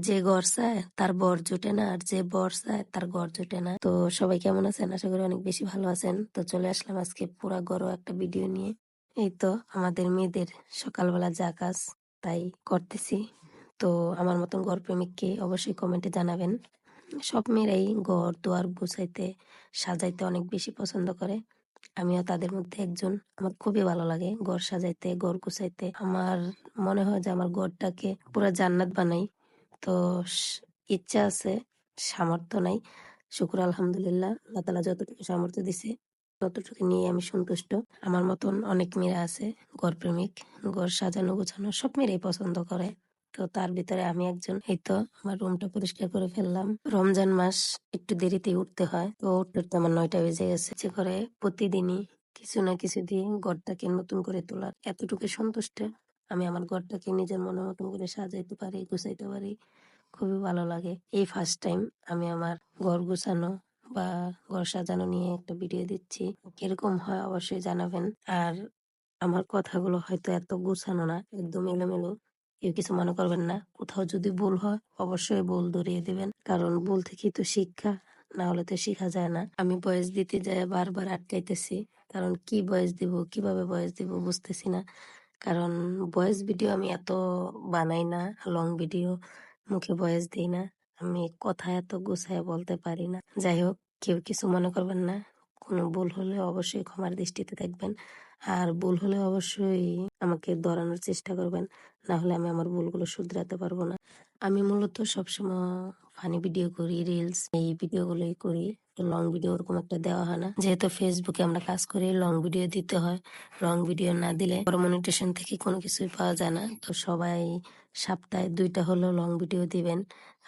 যে ঘর তার বর জোটে না, আর যে বর চায়, তার ঘর জোটে না। তো সবাই কেমন আছেন? আশা করি অনেক বেশি ভালো আছেন। তো চলে আসলাম আজকে পুরা গরো একটা ভিডিও নিয়ে। এই তো আমাদের মেয়েদের সকালবেলা যা কাজ, তাই করতেছি। তো আমার মতন ঘর প্রেমিককে অবশ্যই কমেন্টে জানাবেন। সব মেয়েরাই ঘর, দুয়ার গুছাইতে, সাজাইতে অনেক বেশি পছন্দ করে। আমিও তাদের মধ্যে একজন। আমার খুবই ভালো লাগে ঘর সাজাইতে, ঘর গুছাইতে। আমার মনে হয় যে আমার ঘরটাকে পুরো জান্নাত বানাই। তো ইচ্ছা আছে, সামর্থ্য নাই। শুকুর আলহামদুলিল্লাহ, আল্লাহ তালা যতটুকু সামর্থ্য দিছে, ততটুকু নিয়ে আমি সন্তুষ্ট। আমার মতন অনেক মেয়েরা আছে, ঘর প্রেমিক, ঘর সাজানো গোছানো সব মেয়েরাই পছন্দ করে। তো তার ভিতরে আমি একজন। এই তো আমার রুমটা পরিষ্কার করে ফেললাম। রমজান মাস একটু দেরিতে উঠতে হয়। তো উঠতে উঠতে আমার নয়টা বেজে গেছে। যে করে প্রতিদিনই কিছু না কিছু দিয়ে ঘরটাকে নতুন করে তোলার। এতটুকু সন্তুষ্ট। আমি আমার ঘরটাকে নিজের মনের মতন করে সাজাইতে পারি, গুছাইতে পারি। খুবই ভালো লাগে। এই ফার্স্ট টাইম আমি আমার ঘর গুছানো বা ঘর সাজানো নিয়ে একটা ভিডিও দিচ্ছি। কীরকম হয় অবশ্যই জানাবেন। আর আমার কথাগুলো হয়তো এত গুছানো না, একদম এলোমেলো। কেউ কিছু মনে করবেন না। কোথাও যদি ভুল হয়, অবশ্যই ভুল ধরিয়ে দিবেন। কারণ ভুল থেকেই তো শিক্ষা, না হলে তো শেখা যায় না। আমি বয়স দিতে যাই বারবার আটকাইতেছি। কারণ কি বয়স দিব, কীভাবে বয়স দিব বুঝতেছি না। কারণ ভয়েস ভিডিও আমি এত বানাই না লং ভিডিও মুখে ভয়েস দিই না, আমি কথা এত গুছায় বলতে পারি না। যাই হোক, কেউ কিছু মনে করবেন না, কোনো ভুল হলে অবশ্যই ক্ষমার দৃষ্টিতে দেখবেন, আর ভুল হলে অবশ্যই আমাকে ধরানোর চেষ্টা করবেন, না হলে আমি আমার ভুলগুলো শুধরাতে পারব না। আমি মূলত সবসময় ফানি ভিডিও করি রিলস এই ভিডিওগুলোই করি। লং ভিডিও ওরকম একটা দেওয়া হয় না। যেহেতু ফেসবুকে আমরা কাজ করি লং ভিডিও দিতে হয়। লং ভিডিও না দিলে মনিটেশন থেকে কোনো কিছুই পাওয়া যায় না। তো সবাই সপ্তাহে দুইটা হলেও লং ভিডিও দিবেন।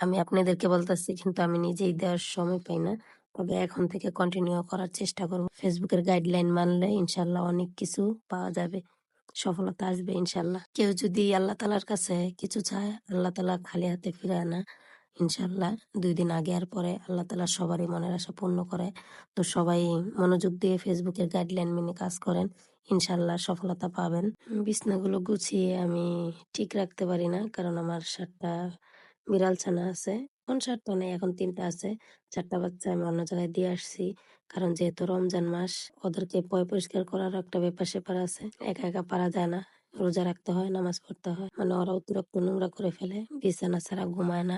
আমি আপনাদেরকে বলতেছি, কিন্তু আমি নিজেই দেওয়ার সময় পাই না। তবে এখন থেকে কন্টিনিউ করার চেষ্টা করব। ফেসবুকের গাইডলাইন মানলে ইনশাল্লাহ অনেক কিছু পাওয়া যাবে। সফলতা আসবে ইনশাল্লাহ। কেউ যদি আল্লাহ তালার কাছে কিছু চায়, আল্লাহ তালা খালি হাতে ফিরে আনা ইনশাল্লাহ দুই দিন আগে আর পরে আল্লাহ তালা সবারই মনের আশা পূর্ণ করে। তো সবাই মনোযোগ দিয়ে ফেসবুকের গাইডলাইন মেনে কাজ করেন ইনশাল্লাহ সফলতা পাবেন। বিছনাগুলো গুছিয়ে আমি ঠিক রাখতে পারি না, কারণ আমার সাতটা বিড়াল ছানা আছে। কোন সাতটা নেই, এখন তিনটা আছে। চারটা বাচ্চা আমি অন্য জায়গায় দিয়ে আসছি, কারণ যেহেতু রমজান মাস, ওদেরকে পয় পরিষ্কার করার একটা ব্যাপার সেপার আছে। একা একা পারা যায় না। রোজা রাখতে হয়, নামাজ পড়তে হয়। মানে ওরা অতিরিক্ত নোংরা করে ফেলে। বিছানা ছাড়া ঘুমায় না।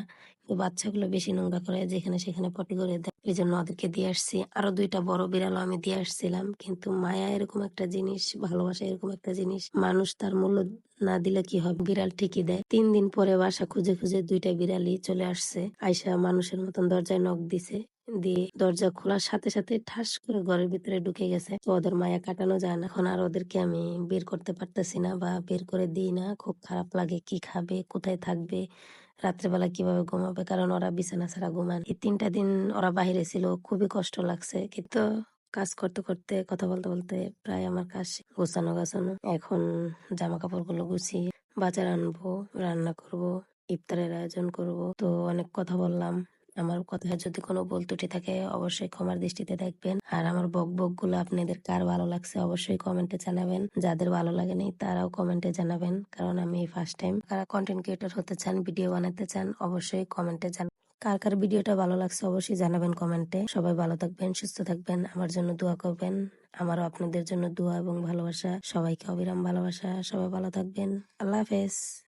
বাচ্চাগুলো বেশি নোংরা করে যেখানে সেখানে পটি করে দেয়। এই জন্য ওদেরকে দিয়ে আসছি। আরও দুইটা বড় বিড়ালও আমি দিয়ে আসছিলাম। কিন্তু মায়া এরকম একটা জিনিস, ভালোবাসা এরকম একটা জিনিস, মানুষ তার মূল্য না দিলে কি হবে? বিড়াল ঠিকই দেয়। তিন দিন পরে বাসা খুঁজে খুঁজে দুইটা বিড়ালই চলে আসছে। আয়সা মানুষের মতন দরজায় নখ দিছে। দিয়ে দরজা খোলার সাথে সাথে ঠাস করে ঘরের ভিতরে ঢুকে গেছে। তো ওদের মায়া কাটানো যায় না। এখন আর ওদেরকে আমি বের করতে পারতেছি না বা বের করে দিই না। খুব খারাপ লাগে কি খাবে, কোথায় থাকবে, রাত্রেবেলা কীভাবে ঘুমাবে, কারণ ওরা বিছানা ছাড়া ঘুমান এই তিনটা দিন ওরা বাহিরে ছিল, খুবই কষ্ট লাগছে। কিন্তু কাজ করতে করতে, কথা বলতে বলতে প্রায় আমার কাজ। গোছানো গাছানো। এখন জামা কাপড়গুলো গুছিয়ে বাজার আনব, রান্না করব, ইফতারের আয়োজন করব। তো অনেক কথা বললাম। আমার কথায় যদি কোনো ভুল ত্রুটি থাকে, অবশ্যই ক্ষমার দৃষ্টিতে দেখবেন। আর আমার বক বকগুলো আপনাদের কার ভালো লাগছে, অবশ্যই কমেন্টে জানাবেন। যাদের ভালো লাগেনি, তারাও কমেন্টে জানাবেন, কারণ আমি ফার্স্ট টাইম যারা কন্টেন্ট ক্রিয়েটর হতে চান ভিডিও বানাতে চান, অবশ্যই কমেন্টে জানাবেন কার কার ভিডিওটা ভালো লাগছে, অবশ্যই জানাবেন কমেন্টে। সবাই ভালো থাকবেন, সুস্থ থাকবেন, আমার জন্য দোয়া করবেন। আমারও আপনাদের জন্য দোয়া এবং ভালোবাসা, সবাইকে অবিরাম ভালোবাসা, সবাই ভালো থাকবেন। আল্লাহ হাফেজ।